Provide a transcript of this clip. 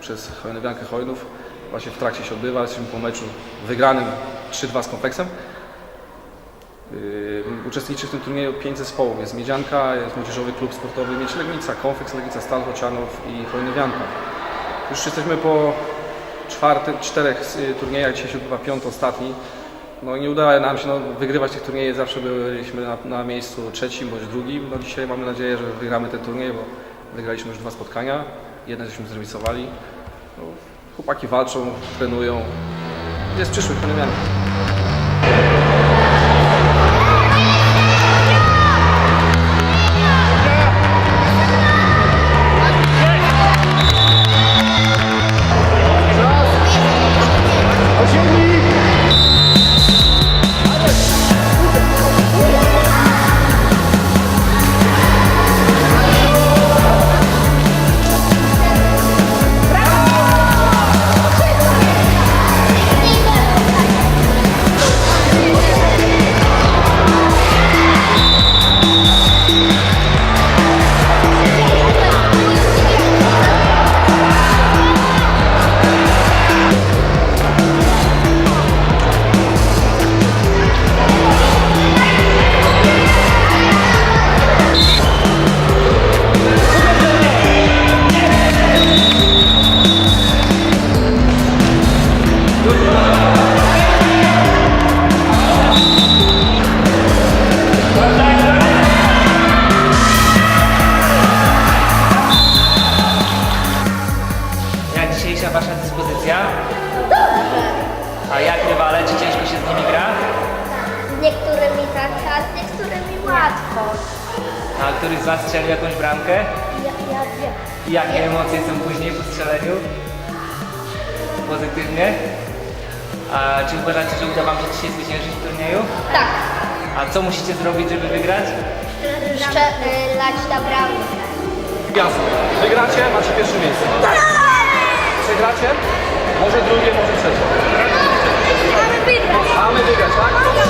przez Chojnowiankę Chojnów. Właśnie w trakcie się odbywa, jesteśmy po meczu wygranym 3-2 z kompleksem. Yy, Uczestniczy w tym turnieju pięć zespołów. Jest Miedzianka, jest Młodzieżowy Klub Sportowy Miedź Legnica, Konfeks Legnica, Stal Chocianów i Chojnowianka. Już jesteśmy po czwartych, czterech y, turniejach, dzisiaj się odbywa piąty, ostatni. No nie udało nam się no, wygrywać tych turniejów, zawsze byliśmy na, na miejscu trzecim bądź drugim. No dzisiaj mamy nadzieję, że wygramy ten turniej, bo wygraliśmy już dwa spotkania, jedne żeśmy zremisowali. No, chłopaki walczą, trenują. Jest przyszły. Jak dzisiejsza wasza dyspozycja? Dobrze. A jak rywale, czy ciężko się z nimi gra? Z niektórymi tak, a z niektórymi łatwo. A któryś z was strzelił jakąś bramkę? Ja, ja wiem. I jakie emocje są później po strzeleniu? Pozytywnie? A czy uważacie, że uda wam się dzisiaj zwyciężyć w turnieju? Tak. A co musicie zrobić, żeby wygrać? Strzelać na bramkę. Jasne. Wygracie, macie pierwsze miejsce przegracie, może drugie, może trzecie. Mamy wygrać. Mamy wygrać, tak?